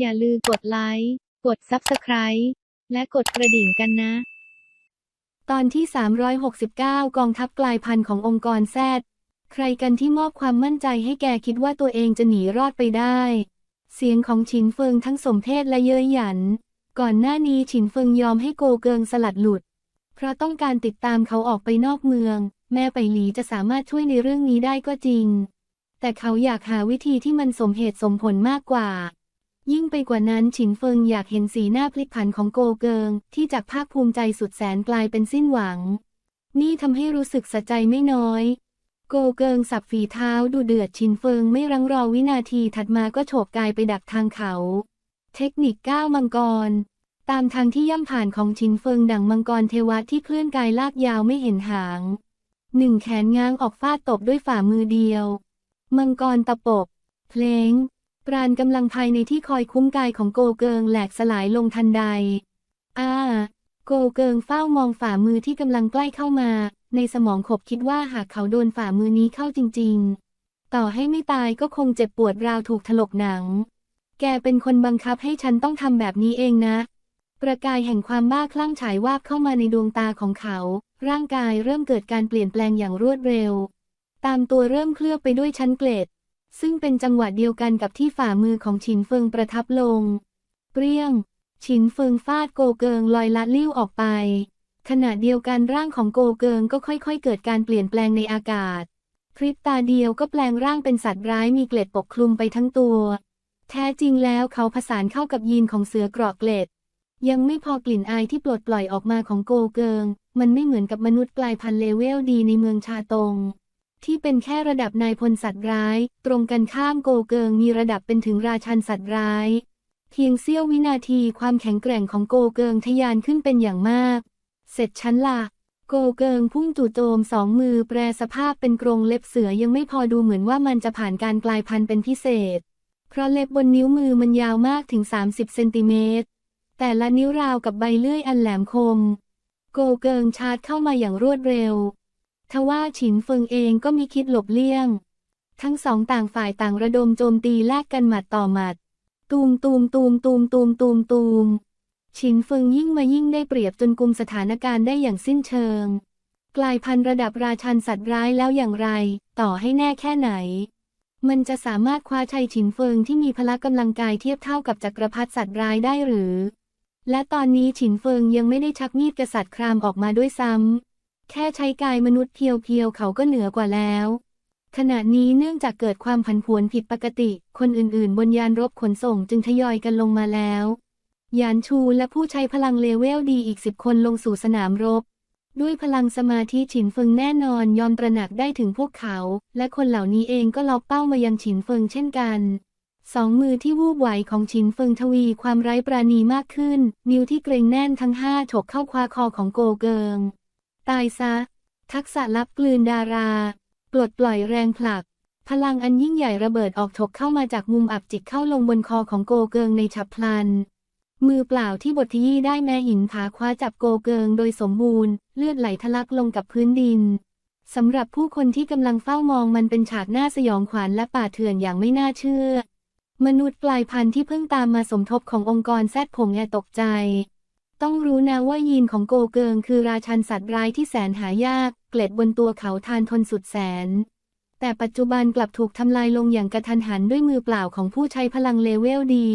อย่าลืมกดไลค์ กด Subscribe และกดกระดิ่งกันนะ ตอนที่ 369 กองทัพกลายพันธุ์ขององค์กรแซดใครกันที่มอบความมั่นใจให้แกคิดว่าตัวเองจะหนีรอดไปได้ เสียงของฉินเฟิงทั้งสมเพศและเย้ยหยัน ก่อนหน้านี้ฉินเฟิงยอมให้โกเกิงสลัดหลุด เพราะต้องการติดตามเขาออกไปนอกเมือง แม่ไปหลีจะสามารถช่วยในเรื่องนี้ได้ก็จริง แต่เขาอยากหาวิธีที่มันสมเหตุสมผลมากกว่า ยิ่งไปกว่านั้นฉินเฟิงอยากเห็นสีหน้าพลิกผันของโกเกิง ที่จากภาคภูมิใจสุดแสนกลายเป็นสิ้นหวัง นี่ทำให้รู้สึกสะใจไม่น้อย โกเกิงสับฝีเท้าดูเดือดฉินเฟิงไม่รังรอวินาทีถัดมาก็โฉบกายไปดักทางเขา เทคนิคก้าวมังกร ตามทางที่ย่ำผ่านของฉินเฟิงดั่งมังกรเทวะที่เคลื่อนกายลากยาวไม่เห็นหางหนึ่งแขนง้างออกฟาดตบด้วยฝ่ามือเดียว มังกรตะปบ เพลง ปราณกำลังภายในที่คอยคุ้มกายของโกเกิงแหลกสลายลงทันใด อ้า โกเกิงเฝ้ามองฝ่ามือที่กำลังใกล้เข้ามา ในสมองขบคิดว่าหากเขาโดนฝ่ามือนี้เข้าจริง ๆ ต่อให้ไม่ตายก็คงเจ็บปวดราวถูกถลกหนัง แกเป็นคนบังคับให้ฉันต้องทำแบบนี้เองนะ ประกายแห่งความบ้าคลั่งฉายวาบเข้ามาในดวงตาของเขา ร่างกายเริ่มเกิดการเปลี่ยนแปลงอย่างรวดเร็ว ตามตัวเริ่มเคลือบไปด้วยชั้นเกล็ด ซึ่งเป็นจังหวะเดียวกันกับที่ฝ่ามือของฉินเฟิงประทับลง เปรี้ยง ฉินเฟิงฟาดโกเกิงลอยลัดลิ้วออกไป ขณะเดียวกันร่างของโกเกิงก็ค่อยๆ เกิดการเปลี่ยนแปลงในอากาศ พริบตาเดียวก็แปลงร่างเป็นสัตว์ร้ายมีเกล็ดปกคลุมไปทั้งตัว แท้จริงแล้วเขาผสานเข้ากับยีนของเสือเกราะเกล็ด ยังไม่พอกลิ่นอายที่ปลดปล่อยออกมาของโกเกิง มันไม่เหมือนกับมนุษย์กลายพันธุ์เลเวลดีในเมืองชาตง ที่เป็นแค่ระดับนายพลสัตว์ร้าย ตรงกันข้ามโกเกิงมีระดับเป็นถึงราชันสัตว์ร้าย เพียงเสี้ยววินาทีความแข็งแกร่งของโกเกิงทะยานขึ้นเป็นอย่างมาก เสร็จฉันละโกเกิงพุ่งจู่โจมสองมือแปรสภาพเป็นกรงเล็บเสือยังไม่พอดูเหมือนว่ามันจะผ่านการกลายพันธุ์เป็นพิเศษ เพราะเล็บบนนิ้วมือมันยาวมากถึง 30 เซนติเมตร แต่ละนิ้วราวกับใบเลื่อยอันแหลมคม โกเกิงชาร์จเข้ามาอย่างรวดเร็ว ทว่าฉินเฟิงเองก็มีคิดหลบเลี่ยง ทั้งสองต่างฝ่ายต่างระดมโจมตีแลกกันหมัดต่อหมัด ตูมตูมตูมตูมตูมตูมตูมฉินเฟิงยิ่งมายิ่งได้เปรียบจนกุมสถานการณ์ได้อย่างสิ้นเชิง กลายพันธุ์ระดับราชันสัตว์ร้ายแล้วอย่างไร ต่อให้แน่แค่ไหน มันจะสามารถคว้าชัยฉินเฟิงที่มีพละกำลังกายเทียบเท่ากับจักรพรรดิสัตว์ร้ายได้หรือ และตอนนี้ฉินเฟิงยังไม่ได้ชักมีดกษัตริย์ครามออกมาด้วยซ้ำ แค่ใช้กายมนุษย์เพียวๆเขาก็เหนือกว่าแล้ว ขณะนี้เนื่องจากเกิดความผันผวนผิดปกติ คนอื่นๆ บนยานรบขนส่งจึงทยอยกันลงมาแล้ว ยานชูและผู้ใช้พลังเลเวลดีอีกสิบคนลงสู่สนามรบ ด้วยพลังสมาธิฉินเฟิงแน่นอนยอมตระหนักได้ถึงพวกเขา และคนเหล่านี้เองก็ล็อกเป้ามายังฉินเฟิงเช่นกันสองมือที่วูบไหวของฉินเฟิงทวีความไร้ปราณีมากขึ้น นิ้วที่เกรงแน่นทั้งห้าฉกเข้าคว้าคอของโกเกิง ตายซะ ทักษะลับกลืนดารา ปลดปล่อยแรงผลัก พลังอันยิ่งใหญ่ระเบิดออกถกเข้ามาจากมุมอับจิกเข้าลงบนคอของโกเกิงในฉับพลัน มือเปล่าที่บทที่ได้แม่หินผาคว้าจับโกเกิงโดยสมบูรณ์ เลือดไหลทะลักลงกับพื้นดินสำหรับผู้คนที่กำลังเฝ้ามองมันเป็นฉากหน้าสยองขวัญและป่าเถื่อนอย่างไม่น่าเชื่อ มนุษย์กลายพันธุ์ที่เพิ่งตามมาสมทบขององค์กรแซดผงแอตกใจ ต้องรู้นะว่ายีนของโกเกิงคือราชันสัตว์ร้ายที่แสนหายาก เกล็ดบนตัวเขาทานทนสุดแสน แต่ปัจจุบันกลับถูกทำลายลงอย่างกระทันหันด้วยมือเปล่าของผู้ใช้พลังเลเวลดี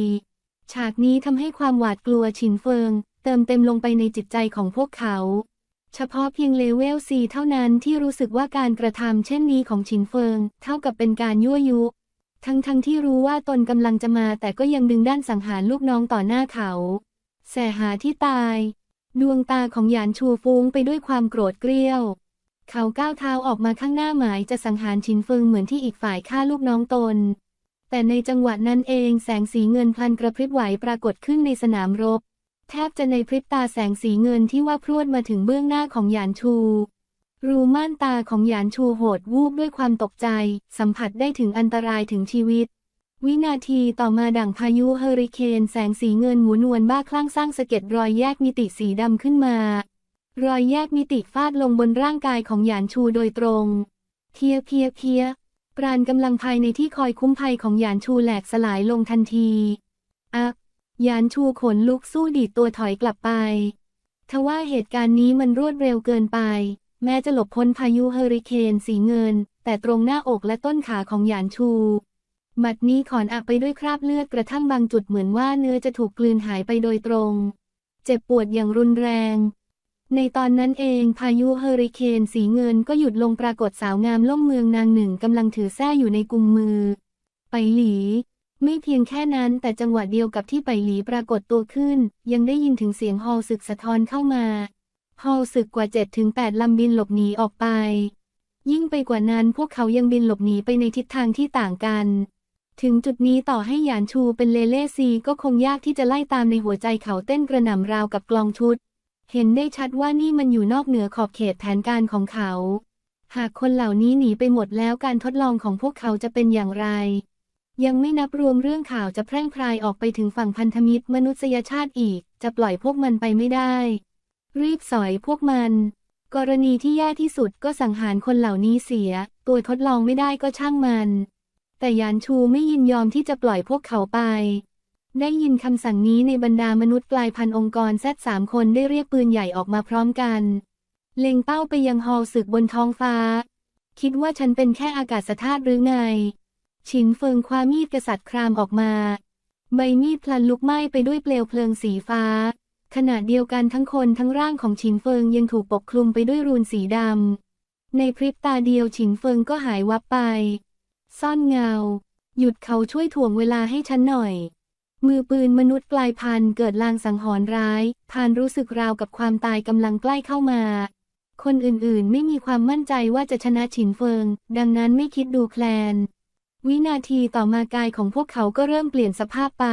ฉากนี้ทำให้ความหวาดกลัวฉินเฟิง เติมเต็มลงไปในจิตใจของพวกเขา เฉพาะเพียงเลเวลซีเท่านั้นที่รู้สึกว่าการกระทำเช่นนี้ของฉินเฟิง เท่ากับเป็นการยั่วยุ ทั้งทั้งที่รู้ว่าตนกำลังจะมาแต่ก็ยังดึงด้านสังหารลูกน้องต่อหน้าเขา แสหาที่ตาย ดวงตาของหยานชูฟุ้งไปด้วยความโกรธเกรี้ยว เขาก้าวเท้าออกมาข้างหน้าหมายจะสังหารฉินเฟิงเหมือนที่อีกฝ่ายฆ่าลูกน้องตน แต่ในจังหวะนั้นเองแสงสีเงินพลันกระพริบไหวปรากฏขึ้นในสนามรบ แทบจะในพริบตาแสงสีเงินที่ว่าพรวดมาถึงเบื้องหน้าของหยานชูรูม่านตาของหยานชูโหดวูบด้วยความตกใจ สัมผัสได้ถึงอันตรายถึงชีวิต วินาทีต่อมาดั่งพายุเฮอริเคนแสงสีเงินหมุนวนบ้าคลั่งสร้างสะเก็ดรอยแยกมิติสีดำขึ้นมา รอยแยกมิติฟาดลงบนร่างกายของหยานชูโดยตรง เพียเพียเพียปราณกำลังภายในที่คอยคุ้มภัยของหยานชูแหลกสลายลงทันทีอักหยานชูขนลุกสู้ดีดตัวถอยกลับไป ทว่าเหตุการณ์นี้มันรวดเร็วเกินไป แม้จะหลบพ้นพายุเฮอริเคนสีเงิน แต่ตรงหน้าอกและต้นขาของหยานชู หมัดนี้ขอนอักไปด้วยคราบเลือดกระทั่งบางจุดเหมือนว่าเนื้อจะถูกกลืนหายไปโดยตรง เจ็บปวดอย่างรุนแรง ในตอนนั้นเองพายุเฮอริเคนสีเงินก็หยุดลงปรากฏสาวงามล่มเมืองนางหนึ่งกำลังถือแส้อยู่ในกุมมือ ไปหลี ไม่เพียงแค่นั้นแต่จังหวะเดียวกับที่ไปหลีปรากฏตัวขึ้น ยังได้ยินถึงเสียงฮอลศึกสะท้อนเข้ามาฮอลศึกกว่า7ถึง8ลำบินหลบหนีออกไป ยิ่งไปกว่านั้นพวกเขายังบินหลบหนีไปในทิศทางที่ต่างกัน ถึงจุดนี้ต่อให้หยานชูเป็นเลเล่ซีก็คงยากที่จะไล่ตามในหัวใจเขาเต้นกระหน่ำราวกับกลองชุด เห็นได้ชัดว่านี่มันอยู่นอกเหนือขอบเขตแผนการของเขา หากคนเหล่านี้หนีไปหมดแล้วการทดลองของพวกเขาจะเป็นอย่างไร ยังไม่นับรวมเรื่องข่าวจะแพร่งพรายออกไปถึงฝั่งพันธมิตรมนุษยชาติอีก จะปล่อยพวกมันไปไม่ได้ รีบสอยพวกมัน กรณีที่แย่ที่สุดก็สังหารคนเหล่านี้เสีย ตัวทดลองไม่ได้ก็ช่างมัน แต่ยานชูไม่ยินยอมที่จะปล่อยพวกเขาไป ได้ยินคำสั่งนี้ในบรรดามนุษย์กลายพันองค์กรแซดสามคนได้เรียกปืนใหญ่ออกมาพร้อมกัน เล็งเป้าไปยังฮอลศึกบนท้องฟ้า คิดว่าฉันเป็นแค่อากาศธาตุหรือไง ฉินเฟิงคว้ามีดกษัตริย์ครามออกมา ใบมีดพลันลุกไหม้ไปด้วยเปลวเพลิงสีฟ้า ขณะเดียวกันทั้งคนทั้งร่างของฉินเฟิงยังถูกปกคลุมไปด้วยรูนสีดำในพริบตาเดียวฉินเฟิงก็หายวับไป ซ่อนเงา หยุดเขาช่วยถ่วงเวลาให้ฉันหน่อย มือปืนมนุษย์กลายพันธุ์เกิดลางสังหรณ์ร้าย พานรู้สึกราวกับความตายกำลังใกล้เข้ามา คนอื่นๆ ไม่มีความมั่นใจว่าจะชนะฉินเฟิง ดังนั้นไม่คิดดูแคลน วินาทีต่อมากายของพวกเขาก็เริ่มเปลี่ยนสภาพไป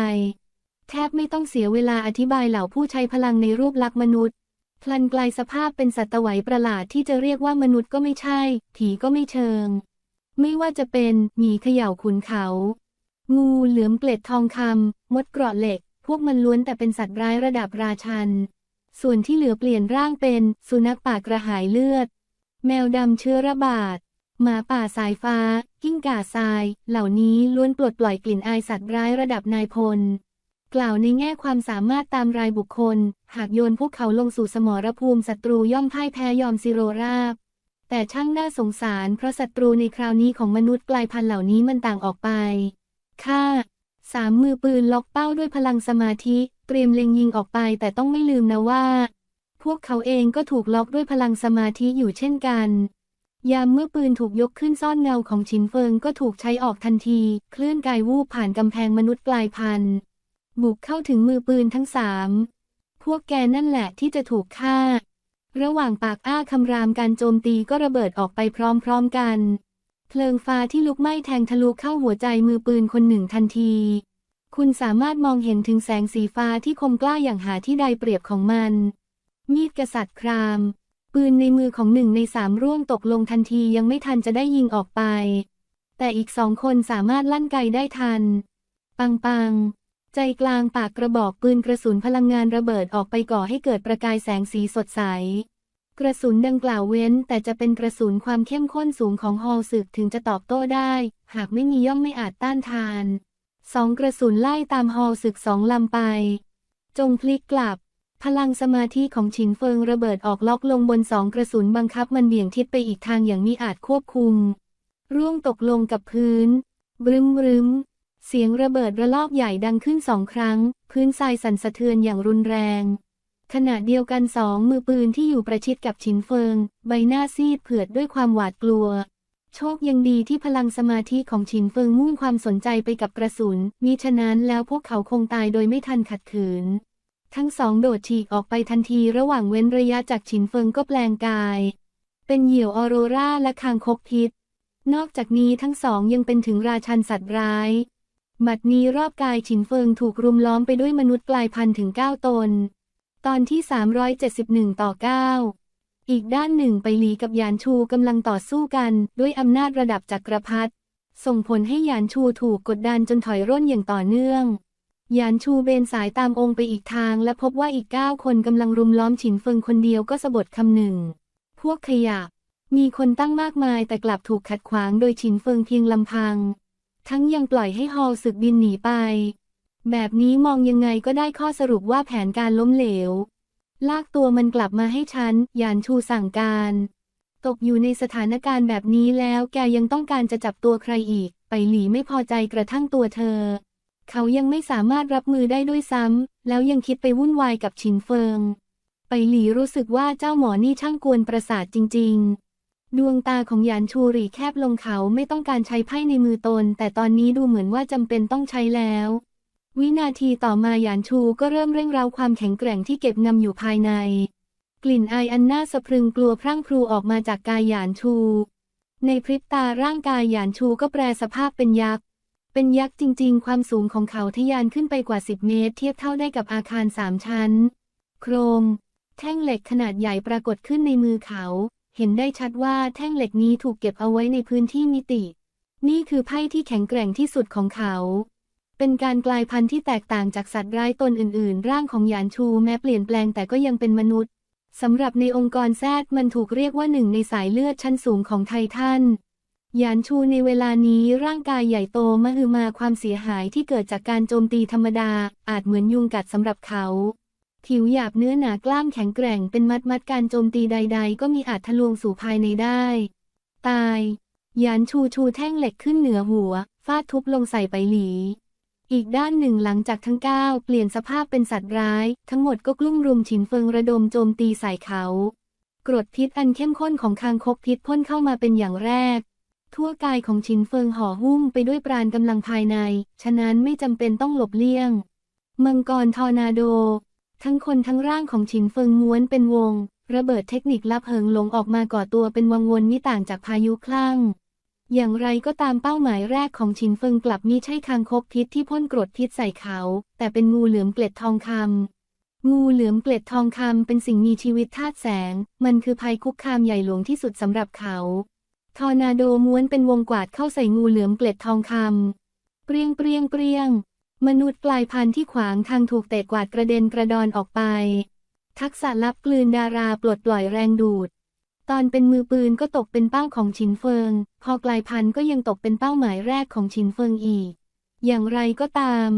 แทบไม่ต้องเสียเวลาอธิบายเหล่าผู้ใช้พลังในรูปลักษณ์มนุษย์พลันกลายสภาพเป็นสัตว์ตวัยประหลาดที่จะเรียกว่ามนุษย์ก็ไม่ใช่ ผีก็ไม่เชิง ไม่ว่าจะเป็นหมีเขย่าขุนเขา งูเหลือมเกล็ดทองคำมดเกราะเหล็ก พวกมันล้วนแต่เป็นสัตว์ร้ายระดับราชัน ส่วนที่เหลือเปลี่ยนร่างเป็นสุนัขป่ากระหายเลือด แมวดำเชื้อระบาดหมาป่าสายฟ้า กิ้งก่าทราย เหล่านี้ล้วนปลดปล่อยกลิ่นอายสัตว์ร้ายระดับนายพล กล่าวในแง่ความสามารถตามรายบุคคล หากโยนพวกเขาลงสู่สมรภูมิศัตรูย่อมพ่ายแพ้ยอมซิโรราบ แต่ช่างน่าสงสารเพราะศัตรูในคราวนี้ของมนุษย์กลายพันธุ์เหล่านี้มันต่างออกไป ค่าสามมือปืนล็อกเป้าด้วยพลังสมาธิ เตรียมเล็งยิงออกไปแต่ต้องไม่ลืมนะว่า พวกเขาเองก็ถูกล็อกด้วยพลังสมาธิอยู่เช่นกัน ยามเมื่อปืนถูกยกขึ้นซ่อนเงาของชินเฟิงก็ถูกใช้ออกทันที เคลื่อนกายวูบผ่านกำแพงมนุษย์กลายพันธุ์บุกเข้าถึงมือปืนทั้งสามพวกแกนั่นแหละที่จะถูกฆ่า ระหว่างปากอ้าคำรามการโจมตีก็ระเบิดออกไปพร้อมๆกัน เพลิงฟ้าที่ลุกไหม้แทงทะลุเข้าหัวใจมือปืนคนหนึ่งทันที คุณสามารถมองเห็นถึงแสงสีฟ้าที่คมกล้าอย่างหาที่ใดเปรียบของมัน มีดกษัตริย์คราม ปืนในมือของหนึ่งในสามร่วงตกลงทันทียังไม่ทันจะได้ยิงออกไป แต่อีกสองคนสามารถลั่นไกได้ทัน ปังปัง ใจกลางปากกระบอกปืนกระสุนพลังงานระเบิดออกไปก่อให้เกิดประกายแสงสีสดใส กระสุนดังกล่าวเว้น แต่จะเป็นกระสุนความเข้มข้นสูงของฮอลศึกถึงจะตอบโต้ได้ หากไม่มีย่อมไม่อาจต้านทานสองกระสุนไล่ตามฮอลศึกสองลำไป จงพลิกกลับ พลังสมาธิของฉินเฟิงระเบิดออกล็อกลงบนสองกระสุนบังคับมันเบี่ยงทิศไปอีกทางอย่างมิอาจควบคุม ร่วงตกลงกับพื้น บรึมบรึม เสียงระเบิดระลอกใหญ่ดังขึ้นสองครั้ง พื้นทรายสั่นสะเทือนอย่างรุนแรง ขณะเดียวกันสองมือปืนที่อยู่ประชิดกับฉินเฟิง ใบหน้าซีดเผือดด้วยความหวาดกลัว โชคยังดีที่พลังสมาธิของฉินเฟิงมุ่งความสนใจไปกับกระสุน มิฉะนั้นแล้วพวกเขาคงตายโดยไม่ทันขัดขืน ทั้งสองโดดฉีกออกไปทันทีระหว่างเว้นระยะจากฉินเฟิงก็แปลงกาย เป็นเหยี่ยวออโรราและคางคกพิษ นอกจากนี้ทั้งสองยังเป็นถึงราชันสัตว์ร้าย หมัดนี้รอบกายฉินเฟิงถูกรุมล้อมไปด้วยมนุษย์กลายพันธุ์ถึง 9 ตน ตอนที่ 371 ต่อ 9 อีกด้านหนึ่งไปหลีกับหยานชูกำลังต่อสู้กันด้วยอำนาจระดับจักรพรรดิส่งผลให้หยานชูถูกกดดันจนถอยร่นอย่างต่อเนื่องหยานชูเบนสายตามองค์ไปอีกทาง และพบว่าอีกเก้าคนกำลังรุมล้อมฉินเฟิงคนเดียวก็สะบดคำหนึ่ง พวกขยะ มีคนตั้งมากมายแต่กลับถูกขัดขวางโดยฉินเฟิงเพียงลำพัง ทั้งยังปล่อยให้ฮอลศึกบินหนีไป แบบนี้มองยังไงก็ได้ข้อสรุปว่าแผนการล้มเหลว ลากตัวมันกลับมาให้ฉันยานชูสั่งการ ตกอยู่ในสถานการณ์แบบนี้แล้วแกยังต้องการจะจับตัวใครอีก ไปหลีไม่พอใจกระทั่งตัวเธอ เขายังไม่สามารถรับมือได้ด้วยซ้ำแล้วยังคิดไปวุ่นวายกับชินเฟิง ไปหลีรู้สึกว่าเจ้าหมอนี่ช่างกวนประสาทจริง ๆ ดวงตาของหยานชูหรีแคบลงเขาไม่ต้องการใช้ไพ่ในมือตน แต่ตอนนี้ดูเหมือนว่าจำเป็นต้องใช้แล้ว วินาทีต่อมาหยานชูก็เริ่มเร่งเร้าความแข็งแกร่งที่เก็บงำอยู่ภายใน กลิ่นอายอันน่าสะพรึงกลัวพรั่งพรูออกมาจากกายหยานชู ในพริบตาร่างกายหยานชูก็แปรสภาพเป็นยักษ์เป็นยักษ์จริง ๆ ความสูงของเขาทะยานขึ้นไปกว่า10เมตร เทียบเท่าได้กับอาคารสามชั้น โครงแท่งเหล็กขนาดใหญ่ปรากฏขึ้นในมือเขา เห็นได้ชัดว่าแท่งเหล็กนี้ถูกเก็บเอาไว้ในพื้นที่มิติ นี่คือไพ่ที่แข็งแกร่งที่สุดของเขา เป็นการกลายพันธุ์ที่แตกต่างจากสัตว์ร้ายตนอื่น ๆ ร่างของหยานชูแม้เปลี่ยนแปลงแต่ก็ยังเป็นมนุษย์สำหรับในองค์กรแซดมันถูกเรียกว่าหนึ่งในสายเลือดชั้นสูงของไททันยานชูในเวลานี้ร่างกายใหญ่โตมหึมาความเสียหายที่เกิดจากการโจมตีธรรมดา อาจเหมือนยุงกัดสำหรับเขา ผิวหยาบเนื้อหนากล้ามแข็งแกร่งเป็นมัดมัดการโจมตีใด ๆ ก็มีอาจทะลวงสู่ภายในได้ ตายยานชูชูแท่งเหล็กขึ้นเหนือหัว ฟาดทุบลงใส่ไปหลี อีกด้านหนึ่งหลังจากทั้งเก้าเปลี่ยนสภาพเป็นสัตว์ร้าย ทั้งหมดก็กลุ่มรุมฉินเฟิงระดมโจมตีใส่เขา กรดพิษอันเข้มข้นของคางคกพิษพ่นเข้ามาเป็นอย่างแรก ทั่วกายของฉินเฟิงห่อหุ้มไปด้วยปราณกำลังภายใน ฉะนั้นไม่จำเป็นต้องหลบเลี่ยง มังกรทอร์นาโด ทั้งคนทั้งร่างของฉินเฟิงม้วนเป็นวง ระเบิดเทคนิคลับเหิงหลงออกมาก่อตัวเป็นวังวนมิต่างจากพายุคลั่ง อย่างไรก็ตามเป้าหมายแรกของฉินเฟิงกลับมิใช่คางคกพิษที่พ่นกรดพิษใส่เขา แต่เป็นงูเหลือมเกล็ดทองคำงูเหลือมเกล็ดทองคำเป็นสิ่งมีชีวิตธาตุแสง มันคือภัยคุกคามใหญ่หลวงที่สุดสำหรับเขาทอร์นาโดม้วนเป็นวงกวาดเข้าใส่งูเหลือมเกล็ดทองคำเปรียงเปรียงเปรียง มนุษย์กลายพันธุ์ที่ขวางทางถูกเตะกวาดกระเด็นกระดอนออกไป ทักษะลับกลืนดาราปลดปล่อยแรงดูด ตอนเป็นมือปืนก็ตกเป็นเป้าของชินเฟิง พอกลายพันธุ์ก็ยังตกเป็นเป้าหมายแรกของชินเฟิงอีก อย่างไรก็ตาม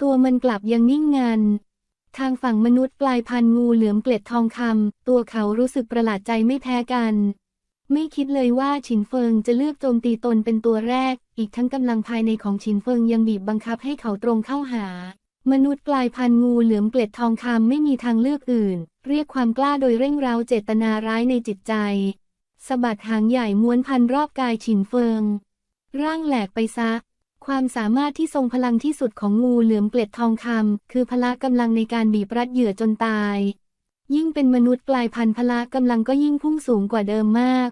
ตัวมันกลับยังนิ่งงัน ทางฝั่งมนุษย์กลายพันธุ์งูเหลือมเกล็ดทองคำตัวเขารู้สึกประหลาดใจไม่แพ้กัน ไม่คิดเลยว่าฉินเฟิงจะเลือกโจมตีตนเป็นตัวแรก อีกทั้งกำลังภายในของฉินเฟิงยังบีบบังคับให้เขาตรงเข้าหา มนุษย์กลายพันธุ์งูเหลือมเกล็ดทองคำไม่มีทางเลือกอื่น เรียกความกล้าโดยเร่งเร้าเจตนาร้ายในจิตใจสะบัดหางใหญ่ม้วนพันรอบกายฉินเฟิง ร่างแหลกไปซะ ความสามารถที่ทรงพลังที่สุดของงูเหลือมเกล็ดทองคำคือพละกำลังในการบีบรัดเหยื่อจนตาย ยิ่งเป็นมนุษย์กลายพันธุ์พละกำลังก็ยิ่งพุ่งสูงกว่าเดิมมาก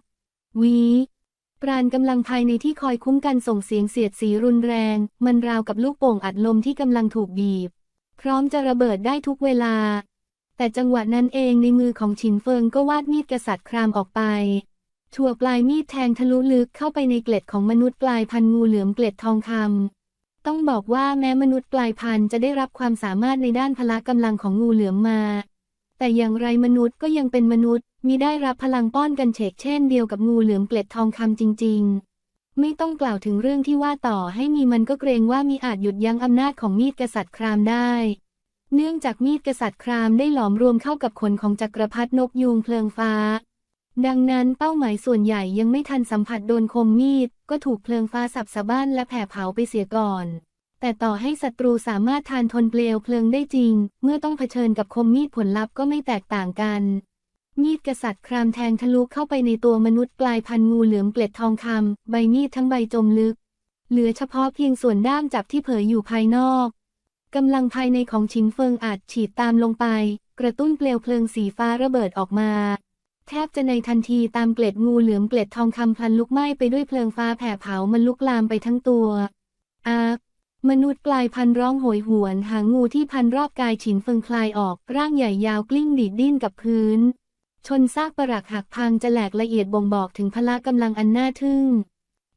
วีปราณกำลังภายในที่คอยคุ้มกันส่งเสียงเสียดสีรุนแรง มันราวกับลูกโป่งอัดลมที่กำลังถูกบีบ พร้อมจะระเบิดได้ทุกเวลา แต่จังหวะนั้นเองในมือของฉินเฟิงก็วาดมีดกษัตริย์ครามออกไปถั่วปลายมีดแทงทะลุลึกเข้าไปในเกล็ดของมนุษย์กลายพันงูเหลือมเกล็ดทองคำต้องบอกว่าแม้มนุษย์กลายพันจะได้รับความสามารถในด้านพละกำลังของงูเหลือมมา แต่อย่างไรมนุษย์ก็ยังเป็นมนุษย์มีได้รับพลังป้อนกันเฉกเช่นเดียวกับงูเหลือมเกล็ดทองคำจริง ๆ ไม่ต้องกล่าวถึงเรื่องที่ว่าต่อให้มีมันก็เกรงว่ามีอาจหยุดยั้งอำนาจของมีดกษัตริย์ครามได้ เนื่องจากมีดกษัตริย์ครามได้หลอมรวมเข้ากับขนของจักรพรรดินกยูงเพลิงฟ้า ดังนั้นเป้าหมายส่วนใหญ่ยังไม่ทันสัมผัสโดนคมมีด ก็ถูกเพลิงฟ้าสับสะบ้านและแผ่เผาไปเสียก่อน แต่ต่อให้ศัตรูสามารถทานทนเปลวเพลิงได้จริง เมื่อต้องเผชิญกับคมมีดผลลัพธ์ก็ไม่แตกต่างกัน มีดกษัตริย์ครามแทงทะลุเข้าไปในตัวมนุษย์กลายพันงูเหลือมเกล็ดทองคำใบมีดทั้งใบจมลึก เหลือเฉพาะเพียงส่วนด้ามจับที่เผยอยู่ภายนอกกำลังภายในของชินเฟิงอาจฉีดตามลงไป กระตุ้นเปลวเพลิงสีฟ้าระเบิดออกมา แทบจะในทันทีตามเกล็ดงูเหลือมเกล็ดทองคำพลันลุกไหม้ไปด้วยเพลิงฟ้าแผ่เผามันลุกลามไปทั้งตัวอาร์ มนุษย์กลายพันร้องโหยหวน หางงูที่พันรอบกายฉินเฟิงคลายออก ร่างใหญ่ยาวกลิ้งดีดดิ้นกับพื้น ชนซากปรักหักพังจะแหลกละเอียดบ่งบอกถึงพละกำลังอันน่าทึ่ง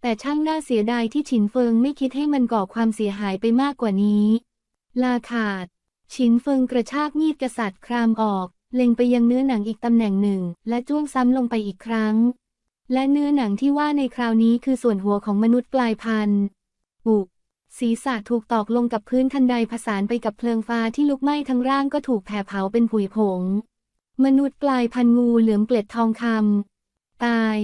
แต่ช่างน่าเสียดายที่ฉินเฟิงไม่คิดให้มันก่อความเสียหายไปมากกว่านี้ ลาขาด ฉินเฟิงกระชากมีดกษัตริย์ครามออก เล็งไปยังเนื้อหนังอีกตำแหน่งหนึ่ง และจ้วงซ้ำลงไปอีกครั้ง และเนื้อหนังที่ว่าในคราวนี้คือส่วนหัวของมนุษย์กลายพันธุ์ปุ ศีรษะถูกตอกลงกับพื้นทันใดผสานไปกับเพลิงฟ้าที่ลุกไหม้ทั้งร่างก็ถูกแผ่เผาเป็นผุยผง มนุษย์กลายพันงูเหลือมเกล็ดทองคำตาย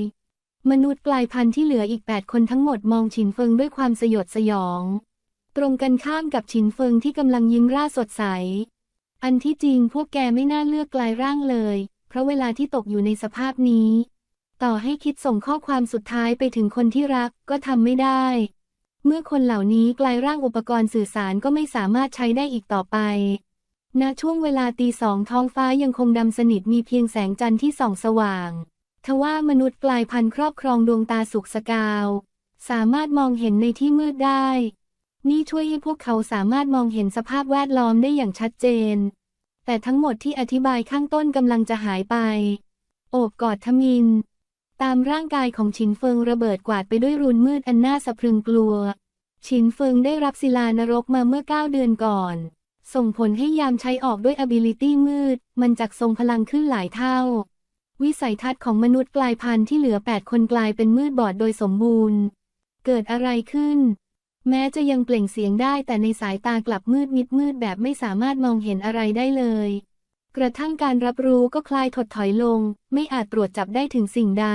มนุษย์กลายพันธุ์ที่เหลืออีก 8 คนทั้งหมดมองฉินเฟิงด้วยความสยดสยอง ตรงกันข้ามกับฉินเฟิงที่กำลังยิ้มร่าสดใส อันที่จริงพวกแกไม่น่าเลือกกลายร่างเลย เพราะเวลาที่ตกอยู่ในสภาพนี้ ต่อให้คิดส่งข้อความสุดท้ายไปถึงคนที่รักก็ทำไม่ได้ เมื่อคนเหล่านี้กลายร่างอุปกรณ์สื่อสารก็ไม่สามารถใช้ได้อีกต่อไป ณ ช่วงเวลาตีสองท้องฟ้ายังคงดำสนิทมีเพียงแสงจันทร์ที่ส่องสว่าง ทว่ามนุษย์กลายพันธุ์ครอบครองดวงตาสุกสกาว สามารถมองเห็นในที่มืดได้ นี่ช่วยให้พวกเขาสามารถมองเห็นสภาพแวดล้อมได้อย่างชัดเจน แต่ทั้งหมดที่อธิบายข้างต้นกำลังจะหายไป โอบกอดทมิน ตามร่างกายของฉินเฟิงระเบิดกวาดไปด้วยรุนมืดอันน่าสะพรึงกลัว ฉินเฟิงได้รับศิลานรกมาเมื่อ 9 เดือนก่อน ส่งผลให้ยามใช้ออกด้วย ability มืด มันจักทรงพลังขึ้นหลายเท่า วิสัยทัศน์ของมนุษย์กลายพันธุ์ที่เหลือ 8 คนกลายเป็นมืดบอดโดยสมบูรณ์ เกิดอะไรขึ้น แม้จะยังเปล่งเสียงได้แต่ในสายตากลับมืดมิดมืดแบบไม่สามารถมองเห็นอะไรได้เลย กระทั่งการรับรู้ก็คลายถดถอยลง ไม่อาจตรวจจับได้ถึงสิ่งใด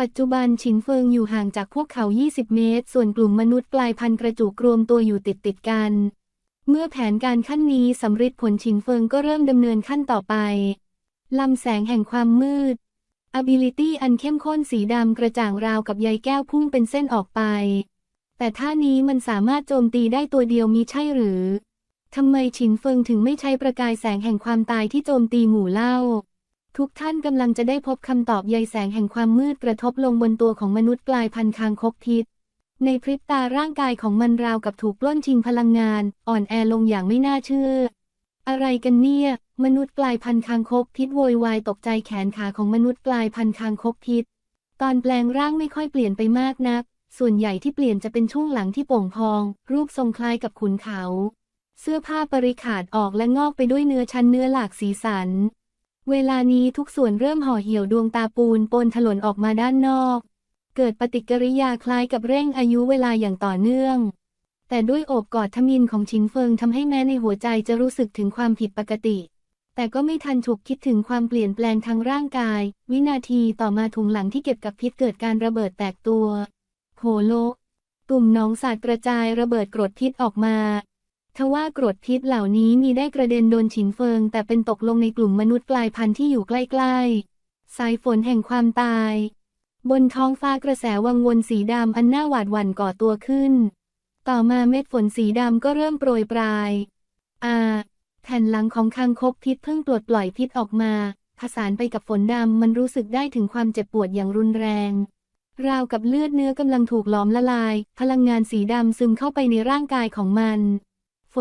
ปัจจุบันฉินเฟิงอยู่ห่างจากพวกเขา 20 เมตร ส่วนกลุ่มมนุษย์กลายพันธุ์กระจุกรวมตัวอยู่ติดติดกัน เมื่อแผนการขั้นนี้สำเร็จผลฉินเฟิงก็เริ่มดำเนินขั้นต่อไปลำแสงแห่งความมืด ability อันเข้มข้นสีดำกระจ่างราวกับใยแก้วพุ่งเป็นเส้นออกไป แต่ท่านี้มันสามารถโจมตีได้ตัวเดียวมีใช่หรือ ทำไมฉินเฟิงถึงไม่ใช้ประกายแสงแห่งความตายที่โจมตีหมู่เล่า ทุกท่านกำลังจะได้พบคำตอบใยแสงแห่งความมืดกระทบลงบนตัวของมนุษย์กลายพันธุ์คางคกพิษในพริบตาร่างกายของมันราวกับถูกปล้นชิงพลังงาน อ่อนแอลงอย่างไม่น่าเชื่อ อะไรกันเนี่ย มนุษย์กลายพันธุ์คางคกพิษโวยวายตกใจแขนขาของมนุษย์กลายพันธุ์คางคกพิษตอนแปลงร่างไม่ค่อยเปลี่ยนไปมากนัก ส่วนใหญ่ที่เปลี่ยนจะเป็นช่วงหลังที่โป่งพอง รูปทรงคล้ายกับขุนเขา เสื้อผ้าปริขาดออกและงอกไปด้วยเนื้อชั้นเนื้อหลากสีสัน เวลานี้ทุกส่วนเริ่มห่อเหี่ยวดวงตาปูนปนถลนออกมาด้านนอก เกิดปฏิกิริยาคล้ายกับเร่งอายุเวลาอย่างต่อเนื่อง แต่ด้วยโอบกอดทมินของชินเฟิงทำให้แม้ในหัวใจจะรู้สึกถึงความผิดปกติ แต่ก็ไม่ทันฉุกคิดถึงความเปลี่ยนแปลงทางร่างกาย วินาทีต่อมาถุงหลังที่เก็บกับพิษเกิดการระเบิดแตกตัวโผโล ตุ่มหนองสาดกระจายระเบิดกรดพิษออกมา ทว่ากรดพิษเหล่านี้มีได้กระเด็นโดนฉินเฟิง แต่เป็นตกลงในกลุ่มมนุษย์กลายพันธุ์ที่อยู่ใกล้ๆ สายฝนแห่งความตาย บนท้องฟ้ากระแสวังวนสีดำอันน่าหวาดหวั่นก่อตัวขึ้น ต่อมาเม็ดฝนสีดำก็เริ่มโปรยปลาย อาแผ่นหลังของคางคกพิษเพิ่งปลดปล่อยพิษออกมา ผสานไปกับฝนดำมันรู้สึกได้ถึงความเจ็บปวดอย่างรุนแรง ราวกับเลือดเนื้อกำลังถูกหลอมละลาย พลังงานสีดำซึมเข้าไปในร่างกายของมัน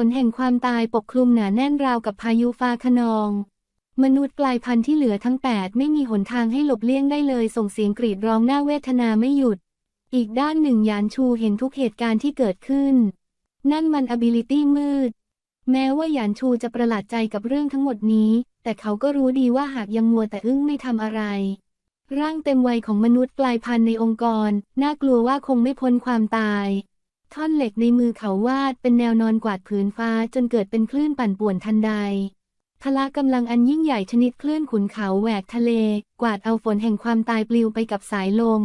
นแห่งความตายปกคลุมหนาแน่นราวกับพายุฟ้าคะนอง มนุษย์กลายพันธุ์ที่เหลือทั้ง 8 ไม่มีหนทางให้หลบเลี่ยงได้เลยส่งเสียงกรีดร้องหน่าเวทนาไม่หยุด อีกด้านหนึ่งยานชูเห็นทุกเหตุการณ์ที่เกิดขึ้น นั่นมัน ability มืด แม้ว่ายานชูจะประหลาดใจกับเรื่องทั้งหมดนี้ แต่เขาก็รู้ดีว่าหากยังมัวแต่อึ้งไม่ทำอะไร ร่างเต็มวัยของมนุษย์กลายพันธุ์ในองค์กร น่ากลัวว่าคงไม่พ้นความตาย ท่อนเหล็กในมือเขาวาดเป็นแนวนอนกวาดผืนฟ้าจนเกิดเป็นคลื่นปั่นป่วนทันใดพละกำลังอันยิ่งใหญ่ชนิดคลื่นขุนเขาแหวกทะเล กวาดเอาฝนแห่งความตายปลิวไปกับสายลม